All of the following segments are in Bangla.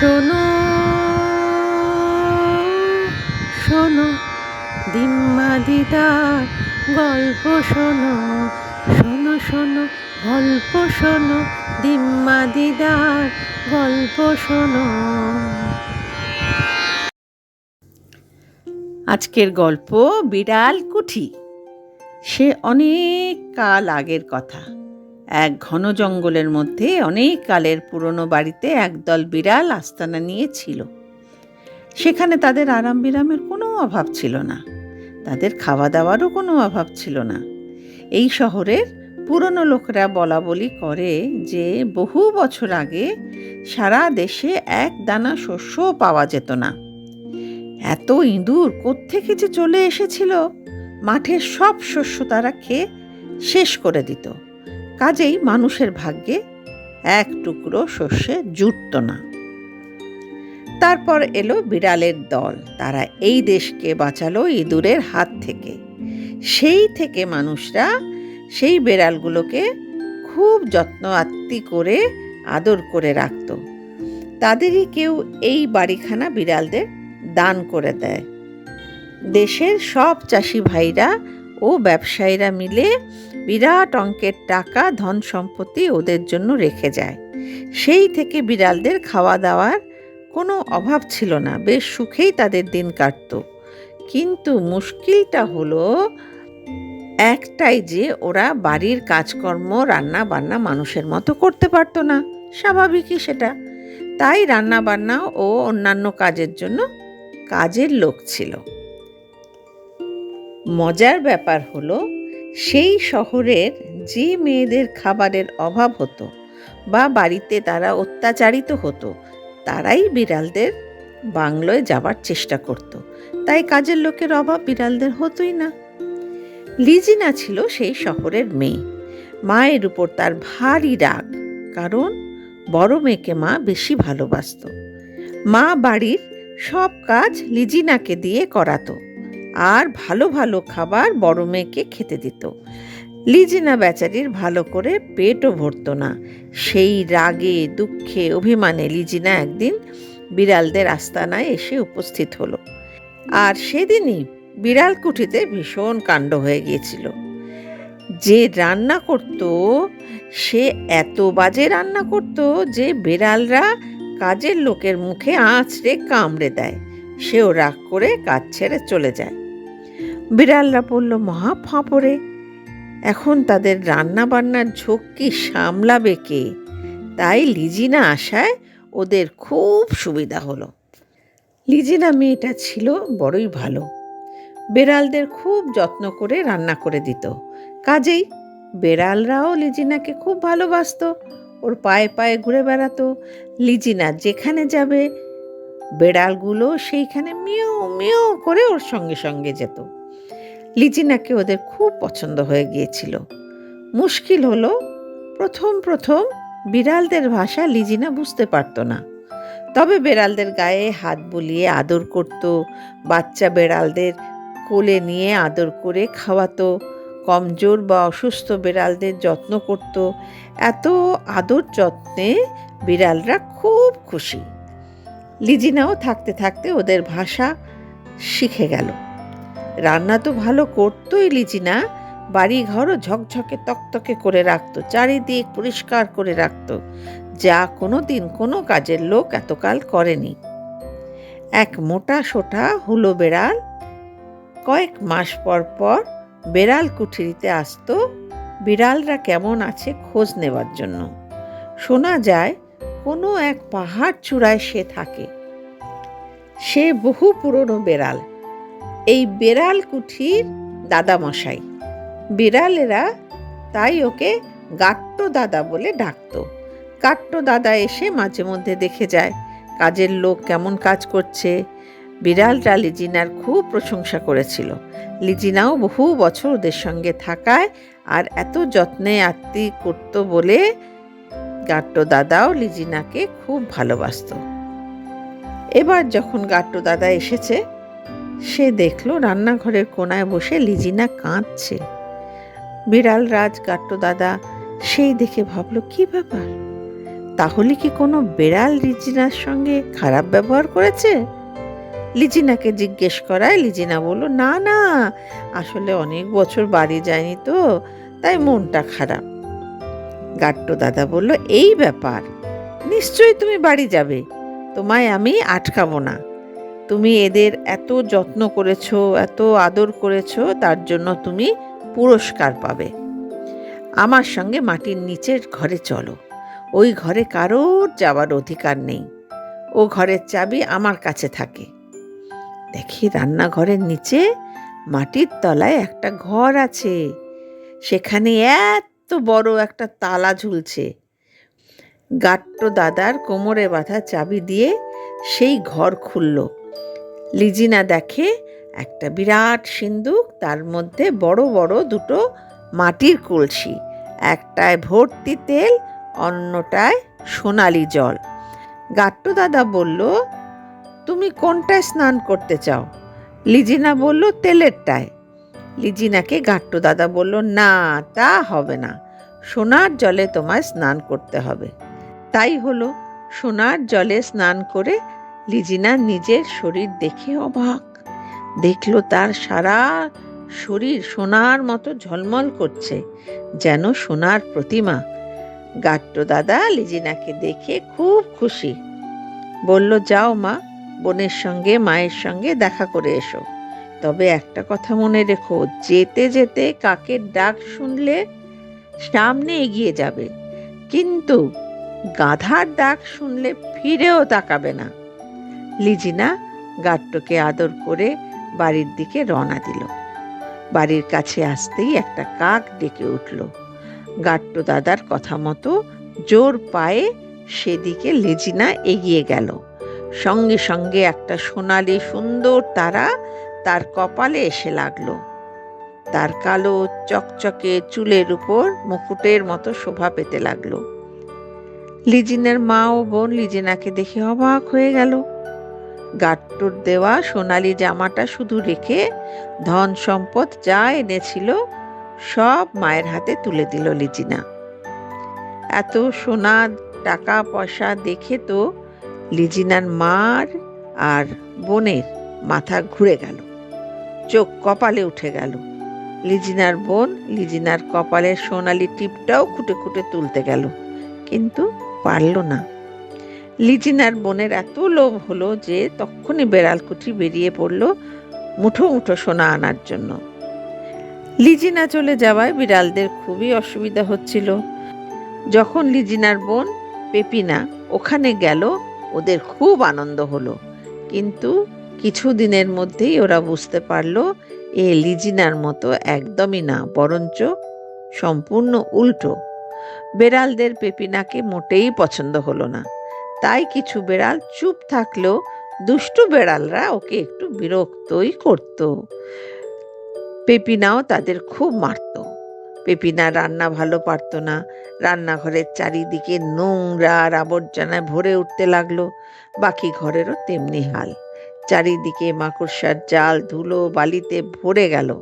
শোনো শোনো দিম্মা দিদার গল্প শোনো শোনো শোনো, গল্প শোনো দিম্মা দিদার গল্প শোনো। আজকের গল্প বিড়াল কুঠি। সে অনেক কাল আগের কথা। এক ঘন জঙ্গলের মধ্যে অনেক কালের পুরনো বাড়িতে একদল বিড়াল আস্তানা নিয়ে ছিল সেখানে তাদের আরাম বিরামের কোনো অভাব ছিল না। তাদের খাওয়া দাওয়ারও কোনো অভাব ছিল না। এই শহরের পুরনো লোকরা বলা বলি করে যে, বহু বছর আগে সারা দেশে এক দানা শস্যও পাওয়া যেত না। এত ইঁদুর কোত্থেকে যে চলে এসেছিল, মাঠের সব শস্য তারা খেয়ে শেষ করে দিত। কাজেই মানুষের ভাগ্যে এক টুকরো শস্যে জুটত না। তারপর এলো বিড়ালের দল। তারা এই দেশকে বাঁচালো ইঁদুরের হাত থেকে। সেই থেকে মানুষরা সেই বিড়ালগুলোকে খুব যত্ন আত্মি করে আদর করে রাখত। তাদেরই কেউ এই বাড়িখানা বিড়ালদের দান করে দেয়। দেশের সব চাষি ভাইরা ও ব্যবসায়ীরা মিলে বিরাট অঙ্কের টাকা, ধন সম্পত্তি ওদের জন্য রেখে যায়। সেই থেকে বিড়ালদের খাওয়া দাওয়ার কোনো অভাব ছিল না, বেশ সুখেই তাদের দিন কাটত। কিন্তু মুশকিলটা হলো একটাই যে ওরা বাড়ির কাজকর্ম রান্না বান্না মানুষের মতো করতে পারতো না। স্বাভাবিকই সেটা। তাই রান্না বান্না ও অন্যান্য কাজের জন্য কাজের লোক ছিল। মজার ব্যাপার হলো, সেই শহরের যে মেয়েদের খাবারের অভাব হতো বা বাড়িতে তারা অত্যাচারিত হতো, তারাই বিড়ালদের বাংলোয় যাবার চেষ্টা করত। তাই কাজের লোকের অভাব বিড়ালদের হতোই না। লিজিনা ছিল সেই শহরের মেয়ে। মায়ের উপর তার ভারী রাগ, কারণ বড় মেয়েকে মা বেশি ভালোবাসত। মা বাড়ির সব কাজ লিজিনাকে দিয়ে করাতো। আর ভালো ভালো খাবার বড় মেয়েকে খেতে দিত। লিজিনা বেচারির ভালো করে পেটও ভরতো না। সেই রাগে, দুঃখে, অভিমানে লিজিনা একদিন বিড়ালদের আস্তানায় এসে উপস্থিত হলো। আর সেদিনই বিড়াল কুঠিতে ভীষণ কাণ্ড হয়ে গিয়েছিল। যে রান্না করত, সে এত বাজে রান্না করত যে বিড়ালরা কাজের লোকের মুখে আঁচড়ে কামড়ে দেয়। সেও রাগ করে কাজ ছেড়ে চলে যায়। বিড়ালরা পড়ল মহা ফাঁপড়ে। এখন তাদের রান্না বান্নার ঝক্কি সামলাবে কে? তাই লিজিনা আসায় ওদের খুব সুবিধা হলো। লিজিনা মেয়েটা ছিল বড়ই ভালো। বেড়ালদের খুব যত্ন করে রান্না করে দিত। কাজেই বেড়ালরাও লিজিনাকে খুব ভালোবাসতো। ওর পায়ে পায়ে ঘুরে বেড়াতো। লিজিনা যেখানে যাবে, বেড়ালগুলো সেইখানে মিও মিও করে ওর সঙ্গে সঙ্গে যেত। লিজিনাকে ওদের খুব পছন্দ হয়ে গিয়েছিল। মুশকিল হলো, প্রথম প্রথম বিড়ালদের ভাষা লিজিনা বুঝতে পারতো না। তবে বেড়ালদের গায়ে হাত বুলিয়ে আদর করত, বাচ্চা বেড়ালদের কোলে নিয়ে আদর করে খাওয়াতো, কমজোর বা অসুস্থ বিড়ালদের যত্ন করত। এত আদর যত্নে বিড়ালরা খুব খুশি। লিজিনাও থাকতে থাকতে ওদের ভাষা শিখে গেল। রান্না তো ভালো করতোই লিজিনা বাড়ি ঘরও ঝকঝকে তকতকে করে রাখতো, চারিদিক পরিষ্কার করে রাখতো। যা কোনো দিন কোনো কাজের লোক এতকাল করেনি। এক মোটা সোটা হুলো বেড়াল কয়েক মাস পর পর বেড়াল কুঠিরিতে আসতো, বিড়ালরা কেমন আছে খোঁজ নেবার জন্য। শোনা যায়, কোনো এক পাহাড় চূড়ায় সে থাকে। সে বহু পুরনো বেড়াল। এই বেড়াল কুঠির দাদামশাই। বিড়ালেরা তাই ওকে গাট্ট দাদা বলে ডাকতো। গাট্ট দাদা এসে মাঝে মধ্যে দেখে যায়, কাজের লোক কেমন কাজ করছে। বিড়ালটা লিজিনার খুব প্রশংসা করেছিল। লিজিনাও বহু বছর ওদের সঙ্গে থাকায় আর এত যত্নে আত্মি করত বলে গাট্ট দাদাও লিজিনাকে খুব ভালোবাসত। এবার যখন গাট্ট দাদা এসেছে সে দেখল রান্নাঘরের কোনায় বসে লিজিনা কাঁদছে। বিড়াল রাজ গাট্ট দাদা সেই দেখে ভাবলো, কি ব্যাপার? তাহলে কি কোনো বেড়াল লিজিনার সঙ্গে খারাপ ব্যবহার করেছে? লিজিনাকে জিজ্ঞেস করায় লিজিনা বলল, না না, আসলে অনেক বছর বাড়ি যায়নি তো, তাই মনটা খারাপ। গাট্ট দাদা বলল, এই ব্যাপার? নিশ্চয়ই তুমি বাড়ি যাবে। তোমায় আমি আটকাবো না। তুমি এদের এত যত্ন করেছ, এত আদর করেছ, তার জন্য তুমি পুরস্কার পাবে। আমার সঙ্গে মাটির নিচের ঘরে চলো। ওই ঘরে কারোর যাওয়ার অধিকার নেই। ও ঘরের চাবি আমার কাছে থাকে। দেখি রান্নাঘরের নিচে মাটির তলায় একটা ঘর আছে। সেখানে এত বড় একটা তালা ঝুলছে। গাট্ট দাদার কোমরে বাঁধা চাবি দিয়ে সেই ঘর খুলল। লিজিনা দেখে একটা বিরাট সিন্দুক, তার মধ্যে বড় বড় দুটো মাটির কলসি, একটায় ভর্তি তেল, অন্যটায় সোনালি জল। গাট্টু দাদা বলল, তুমি কোনটায় স্নান করতে চাও? লিজিনা বলল, তেলেরটায়। লিজিনাকে গাট্টু দাদা বলল, না, তা হবে না। সোনার জলে তোমায় স্নান করতে হবে। তাই হলো, সোনার জলে স্নান করে লিজিনা নিজের শরীর দেখে অবাক। দেখল তার সারা শরীর সোনার মতো ঝলমল করছে, যেন সোনার প্রতিমা। গাট্ট দাদা লিজিনাকে দেখে খুব খুশি। বলল, যাও মা, বোনের সঙ্গে, মায়ের সঙ্গে দেখা করে এসো। তবে একটা কথা মনে রেখো, যেতে যেতে কাকের ডাক শুনলে সামনে এগিয়ে যাবে। কিন্তু গাধার ডাক শুনলে ফিরেও তাকাবে না। লিজিনা গাট্টকে আদর করে বাড়ির দিকে রওনা দিল। বাড়ির কাছে আসতেই একটা কাক ডেকে উঠল। গাট্ট দাদার কথা মতো জোর পায়ে সেদিকে লেজিনা এগিয়ে গেল। সঙ্গে সঙ্গে একটা সোনালি সুন্দর তারা তার কপালে এসে লাগল। তার কালো চকচকে চুলের উপর মুকুটের মতো শোভা পেতে লাগল। লিজিনের মা ও বোন লিজিনাকে দেখে অবাক হয়ে গেল। গাট্টুর দেওয়া সোনালি জামাটা শুধু রেখে ধন সম্পদ যা এনেছিল সব মায়ের হাতে তুলে দিল লিজিনা। এত সোনা টাকা পয়সা দেখে তো লিজিনার মার আর বোনের মাথা ঘুরে গেল, চোখ কপালে উঠে গেল। লিজিনার বোন লিজিনার কপালের সোনালি টিপটাও খুঁটে খুঁটে তুলতে গেল, কিন্তু পারল না। লিজিনার বোনের এত লোভ হলো যে তখনই বেড়ালকুঠি বেরিয়ে পড়ল মুঠো মুঠো সোনা আনার জন্য। লিজিনা চলে যাওয়ায় বিড়ালদের খুবই অসুবিধা হচ্ছিল। যখন লিজিনার বোন পেপিনা ওখানে গেল, ওদের খুব আনন্দ হলো। কিন্তু কিছু দিনের মধ্যেই ওরা বুঝতে পারল, এ লিজিনার মতো একদমই না, বরঞ্চ সম্পূর্ণ উল্টো। বেড়ালদের পেপিনাকে মোটেই পছন্দ হলো না। তাই কিছু বেড়াল চুপ থাকলেও দুষ্টু বেড়ালরা ওকে একটু বিরক্তই করত। পেপিনাও তাদের খুব মারত। পেপিনা রান্না ভালো পারত না। রান্নাঘরের চারিদিকে নোংরা আর আবর্জনায় ভরে উঠতে লাগল। বাকি ঘরেরও তেমনি হাল। চারিদিকে মাকড়সার জাল, ধুলো, বালিতে ভরে গেল।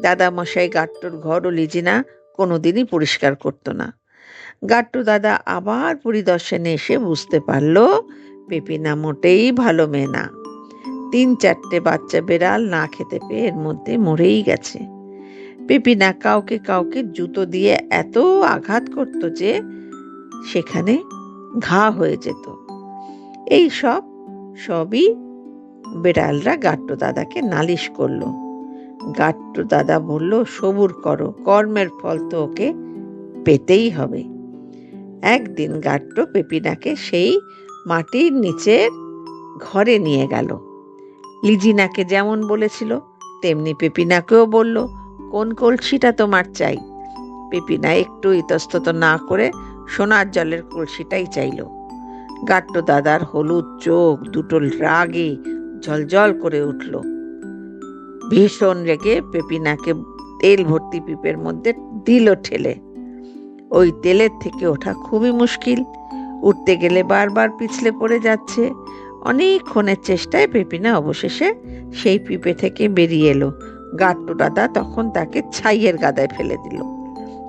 দাদা মশাই গাট্টুর ঘরও লিজিনা কোনোদিনই পরিষ্কার করতো না। গাট্টু দাদা আবার পরিদর্শনে এসে বুঝতে পারল, পেপিনা মোটেই ভালো মেয়ে না। তিন চারটে বাচ্চা বেড়াল না খেতে পেয়ে এর মধ্যে মরেই গেছে। পেপিনা কাউকে কাউকে জুতো দিয়ে এত আঘাত করত যে সেখানে ঘা হয়ে যেত। এই সব, সবই বেড়ালরা গাট্টু দাদাকে নালিশ করল। গাট্টু দাদা বলল, সবুর করো, কর্মের ফল তো ওকে পেতেই হবে। একদিন গাট্ট পেপিনাকে সেই মাটির নিচের ঘরে নিয়ে গেল। লিজিনাকে যেমন বলেছিল, তেমনি পেপিনাকেও বলল, কোন কলসিটা তোমার চাই? পেপিনা একটু ইতস্তত না করে সোনার জলের কলসিটাই চাইল। গাট্ট দাদার হলুদ চোখ দুটো রাগে ঝলঝল করে উঠল। ভীষণ রেগে পেপিনাকে তেল ভর্তি পিপের মধ্যে দিল ঠেলে। ওই তেলের থেকে ওঠা খুবই মুশকিল। উঠতে গেলে বারবার পিছলে পড়ে যাচ্ছে। অনেকক্ষণের চেষ্টায় পেপিনা অবশেষে সেই পিপে থেকে বেরিয়ে এলো। গাট্টু দাদা তখন তাকে ছাইয়ের গাদায় ফেলে দিল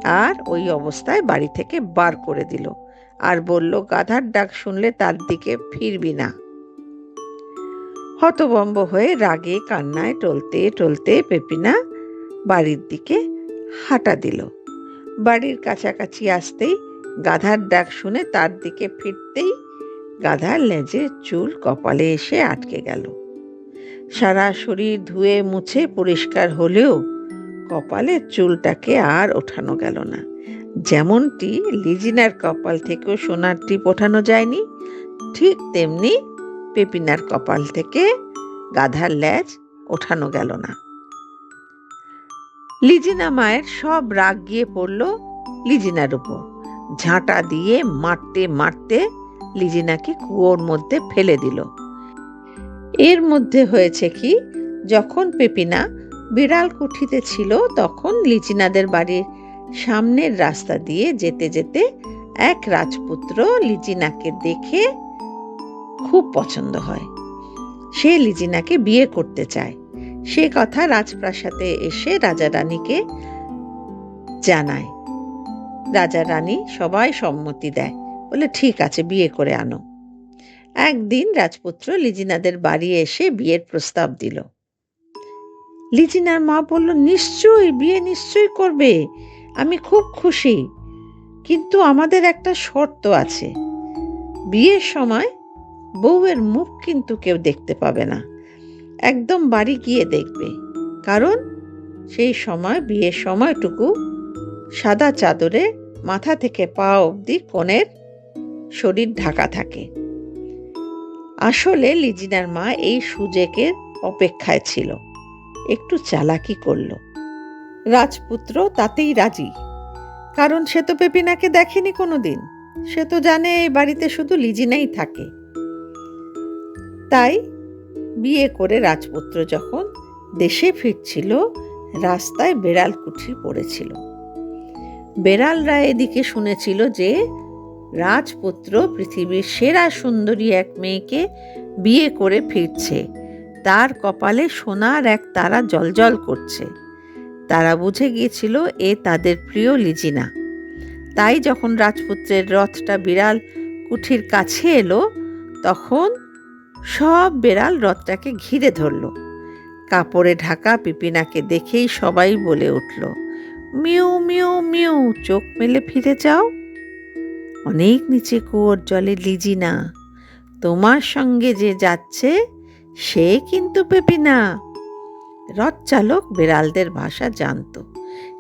আর ওই অবস্থায় বাড়ি থেকে বার করে দিল আর বলল, গাধার ডাক শুনলে তার দিকে ফিরবি না। হতবম্ব হয়ে রাগে কান্নায় টলতে টলতে পেপিনা বাড়ির দিকে হাঁটা দিল। বাড়ির কাছাকাছি আসতেই গাধার ডাক শুনে তার দিকে ফিরতেই গাধার লেজে চুল কপালে এসে আটকে গেল। সারা শরীর ধুয়ে মুছে পরিষ্কার হলেও কপালের চুলটাকে আর ওঠানো গেল না। যেমনটি লিজিনার কপাল থেকেও সোনার টিপ ওঠানো যায়নি, ঠিক তেমনি পেপিনার কপাল থেকে গাধার ল্যাজ ওঠানো গেল না। লিজিনা মায়ের সব রাগ গিয়ে পড়ল লিজিনার উপর। ঝাঁটা দিয়ে মারতে মারতে লিজিনাকে কুয়োর মধ্যে ফেলে দিল। এর মধ্যে হয়েছে কি, যখন পেপিনা বিড়াল কুঠিতে ছিল, তখন লিজিনাদের বাড়ির সামনের রাস্তা দিয়ে যেতে যেতে এক রাজপুত্র লিজিনাকে দেখে খুব পছন্দ হয়। সে লিজিনাকে বিয়ে করতে চায়। সে কথা রাজপ্রাসাদে এসে রাজা রানীকে জানায়। রাজা রানী সবাই সম্মতি দেয়, বলে, ঠিক আছে, বিয়ে করে আনো। একদিন রাজপুত্র লিজিনাদের বাড়ি এসে বিয়ের প্রস্তাব দিল। লিজিনার মা বলল, নিশ্চয়ই, বিয়ে নিশ্চয়ই করবে, আমি খুব খুশি। কিন্তু আমাদের একটা শর্ত আছে। বিয়ের সময় বউয়ের মুখ কিন্তু কেউ দেখতে পাবে না। একদম বাড়ি গিয়ে দেখবে। কারণ সেই সময়, বিয়ের সময়টুকু সাদা চাদরে মাথা থেকে পা অবধি কনের শরীর ঢাকা থাকে। আসলে লিজিনার মা এই সুজেকের অপেক্ষায় ছিল। একটু চালাকি করল। রাজপুত্র তাতেই রাজি। কারণ সে তো পেপিনাকে দেখেনি কোনোদিন। সে তো জানে এই বাড়িতে শুধু লিজিনাই থাকে। তাই বিয়ে করে রাজপুত্র যখন দেশে ফিরছিল, রাস্তায় বেড়াল কুঠি পড়েছিল। বেড়ালরা এদিকে শুনেছিল যে, রাজপুত্র পৃথিবীর সেরা সুন্দরী এক মেয়েকে বিয়ে করে ফিরছে। তার কপালে সোনার এক তারা জলজল করছে। তারা বুঝে গিয়েছিল এ তাদের প্রিয় লিজিনা। তাই যখন রাজপুত্রের রথটা বিড়াল কুঠির কাছে এলো, তখন সব বেড়াল রথটাকে ঘিরে ধরল। কাপড়ে ঢাকা পিপিনাকে দেখেই সবাই বলে উঠল, মিউ মিউ মিউ, চোখ মেলে ফিরে যাও। অনেক নিচে কুয়োর জলে লিজিনা তোমার সঙ্গে যে যাচ্ছে, সে কিন্তু পেপিনা। রথ চালক বিড়ালদের ভাষা জানত।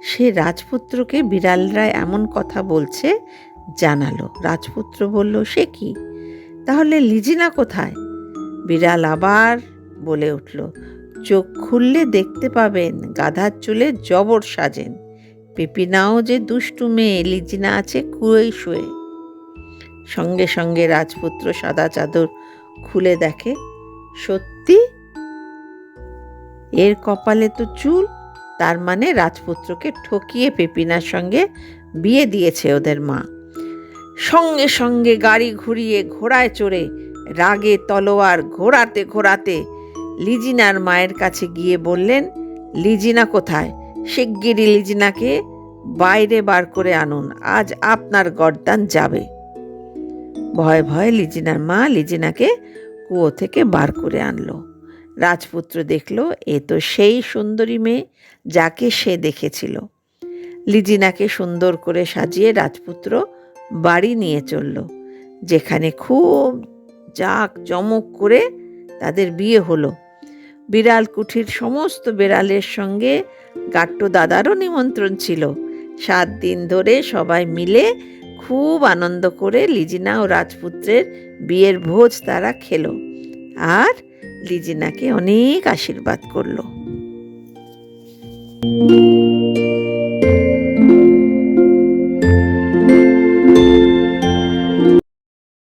সে রাজপুত্রকে বিড়ালরা এমন কথা বলছে, জানালো। রাজপুত্র বলল, সে কি? তাহলে লিজিনা কোথায়? বিড়াল আবার বলে উঠল, চোখ খুললে দেখতে পাবেন গাধার চুলে জবর সাজেন। পেপিনাও যে দুষ্টু মেয়ে, লিজিনা আছে কুয়োই শুয়ে। সঙ্গে সঙ্গে রাজপুত্র সাদা চাদর খুলে দেখে, সত্যি? এর কপালে তো চুল, তার মানে রাজপুত্রকে ঠকিয়ে পেপিনার সঙ্গে বিয়ে দিয়েছে ওদের মা। সঙ্গে সঙ্গে গাড়ি ঘুরিয়ে ঘোড়ায় চড়ে রাগে তলোয়ার ঘোরাতে ঘোরাতে লিজিনার মায়ের কাছে গিয়ে বললেন, লিজিনা কোথায়? শিগগিরই লিজিনাকে বাইরে বার করে আনুন, আজ আপনার গরদান যাবে। ভয় ভয় লিজিনার মা লিজিনাকে কুয়ো থেকে বার করে আনলো। রাজপুত্র দেখল, এ তো সেই সুন্দরী মেয়ে যাকে সে দেখেছিল। লিজিনাকে সুন্দর করে সাজিয়ে রাজপুত্র বাড়ি নিয়ে চলল, যেখানে খুব জাক জমক করে তাদের বিয়ে হলো। বিড়াল কুঠির সমস্ত বিড়ালের সঙ্গে গাট্ট দাদারও নিমন্ত্রণ ছিল। সাত দিন ধরে সবাই মিলে খুব আনন্দ করে লিজিনা ও রাজপুত্রের বিয়ের ভোজ তারা খেলো আর লিজিনাকে অনেক আশীর্বাদ করল।